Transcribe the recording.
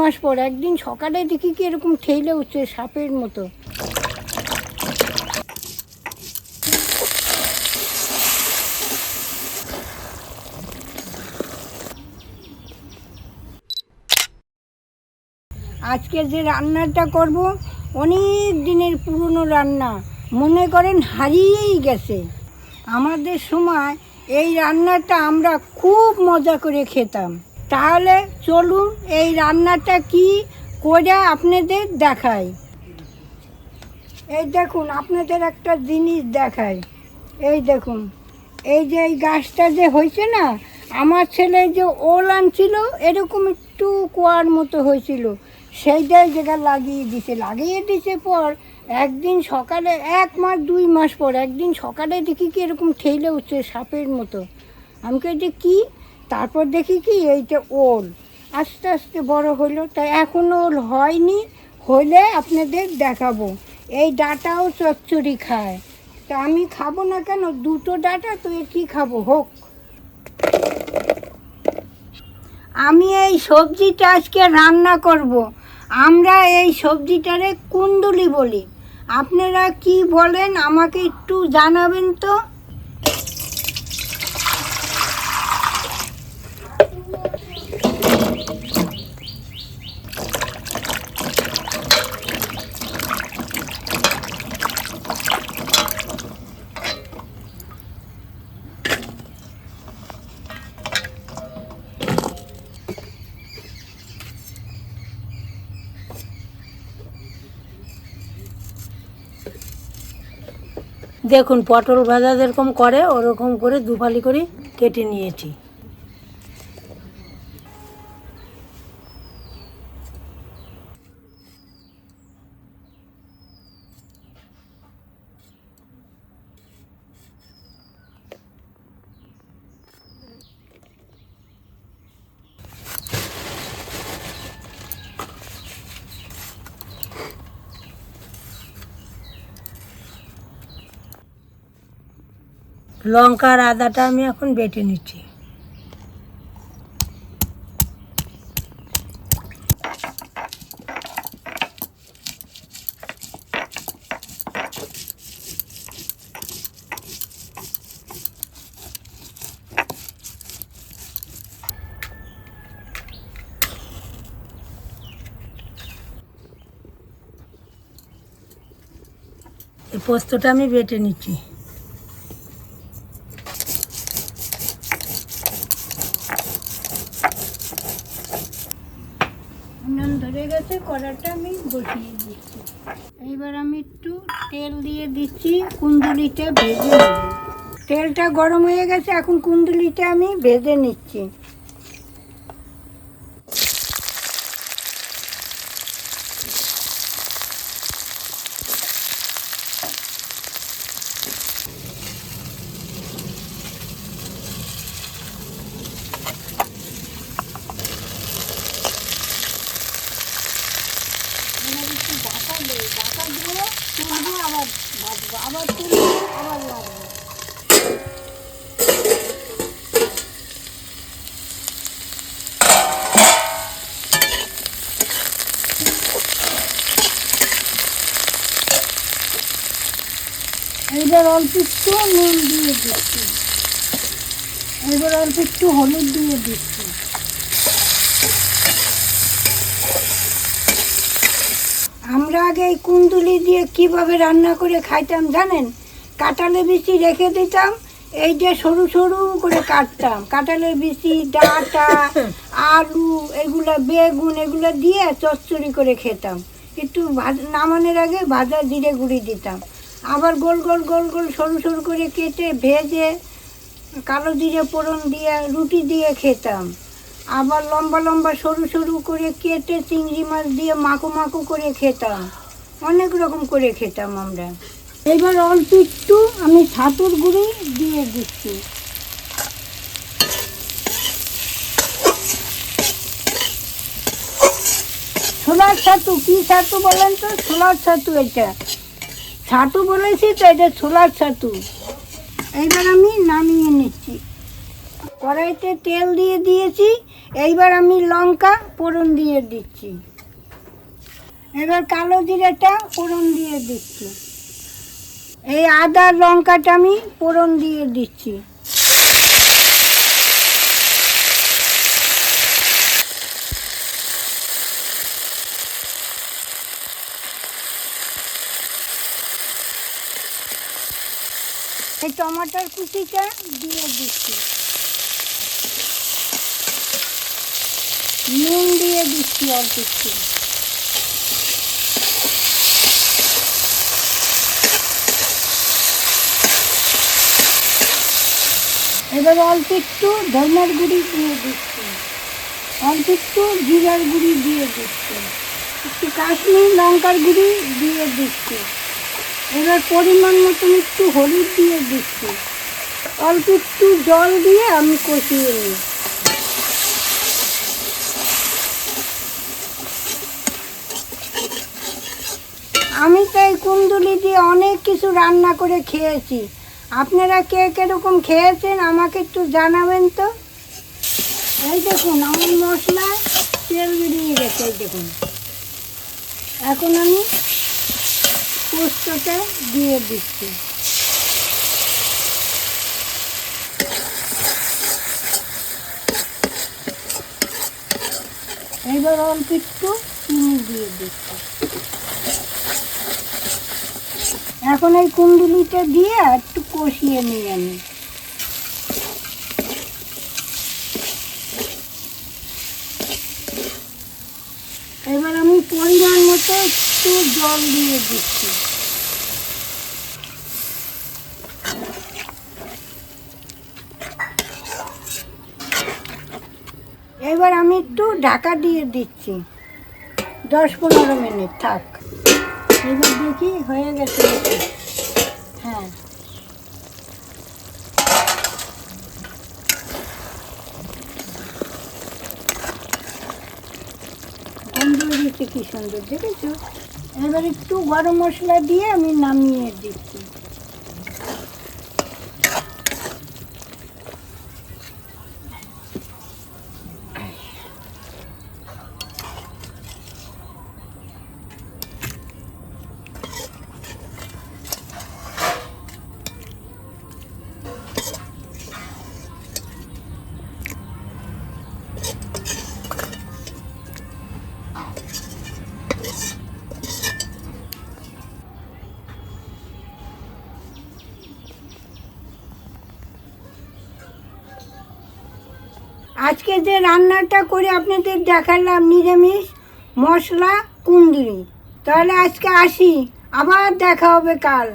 মাস পর, একদিন সকালে দেখি কি এরকম ঠেলে উঠছে সাপের মতো। আজকে যে রান্নাটা করব, অনেক দিনের পুরনো রান্না। মনে করেন হারিয়েই গেছে। আমাদের সময় এই রান্নাটা আমরা খুব মজা করে খেতাম। তাহলে চলুন এই রান্নাটা কি করে আপনাদের দেখাই। এই দেখুন, আপনাদের একটা জিনিস দেখাই। এই দেখুন, এই যে এই গাছটা যে হয়েছে না, আমার ছেলে যে ওল আনছিল, এরকম একটু কুয়ার মতো হয়েছিল। সেইটাই জায়গা লাগিয়ে দিছে লাগিয়ে দিছে পর একদিন সকালে, এক মাস, দুই মাস পর একদিন সকালে দেখি কি এরকম ঠেলে উঠছে সাপের মতো। আমি যে কি? তারপর দেখি কি এইটা ওল। আস্তে আস্তে বড় হলো, তাই এখনও ওল হয়নি, হলে আপনাদের দেখাবো। এই ডাটাও চচ্চড়ি খায়। তা আমি খাব না কেন? দুটো ডাটা, তো কি খাব? হোক। আমি এই সবজিটা আজকে রান্না করব। আমরা এই সবজিটারে কুন্দুলি বলি। আপনারা কি বলেন, আমাকে একটু জানাবেন তো? দেখুন পটল ভাজা যেরকম করে ওরকম করে দুফালি করে কেটে নিয়েছি। লঙ্কা আর আদাটা আমি এখন বেটে নিচ্ছি। পোস্তটা আমি বেটে নিচ্ছি। আমি বসিয়ে দিচ্ছি। এইবার আমি একটু তেল দিয়ে দিচ্ছি, কুন্দুলিটা ভেজে তেলটা গরম হয়ে গেছে, এখন কুন্দুলিটা আমি ভেজে নিচ্ছি। ভাজবো এবার অল্প একটু নুন দিয়ে দিচ্ছি। এবার অল্প একটু হলুদ দিয়ে দিচ্ছি। আমরা আগে এই কুন্দুলি দিয়ে কীভাবে রান্না করে খাইতাম জানেন? কাঁঠালের বিচি রেখে দিতাম, এই যে সরু সরু করে কাটতাম। কাঁঠালের বিচি, ডাঁটা, আলু, এগুলো বেগুন, এগুলো দিয়ে চচ্চড়ি করে খেতাম। একটু নামানোর আগে ভাজা জিরে গুঁড়ি দিতাম। আবার গোল গোল গোল গোল সরু সরু করে কেটে ভেজে কালো জিরে ফোড়ন দিয়ে, রুটি দিয়ে খেতাম। আবার লম্বা লম্বা সরু সরু করে কেটে চিংড়ি মাছ দিয়ে মাখো মাখো করে খেতাম। অনেক রকম করে খেতাম আমরা। এবার অল্প একটু আমি ছাতুর গুঁড়ি দিয়ে দিচ্ছি। ছোলার ছাতু, কি ছাতু বলেন তো? ছোলার ছাতু এটা। ছাতু বলেছি তো, এটা ছোলার ছাতু। এইবার আমি নামিয়ে নিচ্ছি। কড়াইতে তেল দিয়ে দিয়েছি। এইবার আমি লঙ্কা ফোড়ন দিয়ে দিচ্ছি। এবার কালো জিরেটা ফোড়ন দিয়ে দিচ্ছি। এই আদার লঙ্কাটা আমি ফোড়ন দিয়ে দিচ্ছি। এই টমাটোর কুচিটা দিয়ে দিচ্ছি। নুন দিয়ে দিচ্ছি অল্প একটু এবার অল্প একটু ধনের গুঁড়ি দিয়ে দিচ্ছি। অল্প একটু জিরার গুঁড়ি দিয়ে দিচ্ছি। একটু কাশ্মীর লঙ্কার গুঁড়ি দিয়ে দিচ্ছি। এবার পরিমাণ মতন একটু হলুদ দিয়ে দিচ্ছি। অল্প একটু জল দিয়ে আমি কষিয়ে নিই আমি তো এই কুন্দুলি দিয়ে অনেক কিছু রান্না করে খেয়েছি। আপনারা কে কীরকম খেয়েছেন আমাকে একটু জানাবেন তো? এই দেখুন, আমার মশলা তেল বেরিয়ে গেছে, এই দেখুন। এখন আমি পোস্তটা দিয়ে দিচ্ছি। এবার অল্প একটু চিনি দিয়ে দিচ্ছি। এখন এই কুন্দুলিটা দিয়ে একটু কষিয়ে নিই আমি এবার আমি পরিমাণ মতো একটু জল দিয়ে দিচ্ছি। এবার আমি একটু ঢাকা দিয়ে দিচ্ছি। দশ পনেরো মিনিট, থাক। এবার দেখি হয়ে গেছে। হ্যাঁ। গন্ধ কি সুন্দর, দেখেছ? এবার একটু গরম মশলা দিয়ে আমি নামিয়ে আজকে যে রান্নাটা করে আপনাদের দেখালাম, নিরামিষ মশলা কুন্দুরি। তাহলে আজকে আসি, আবার দেখা হবে কাল।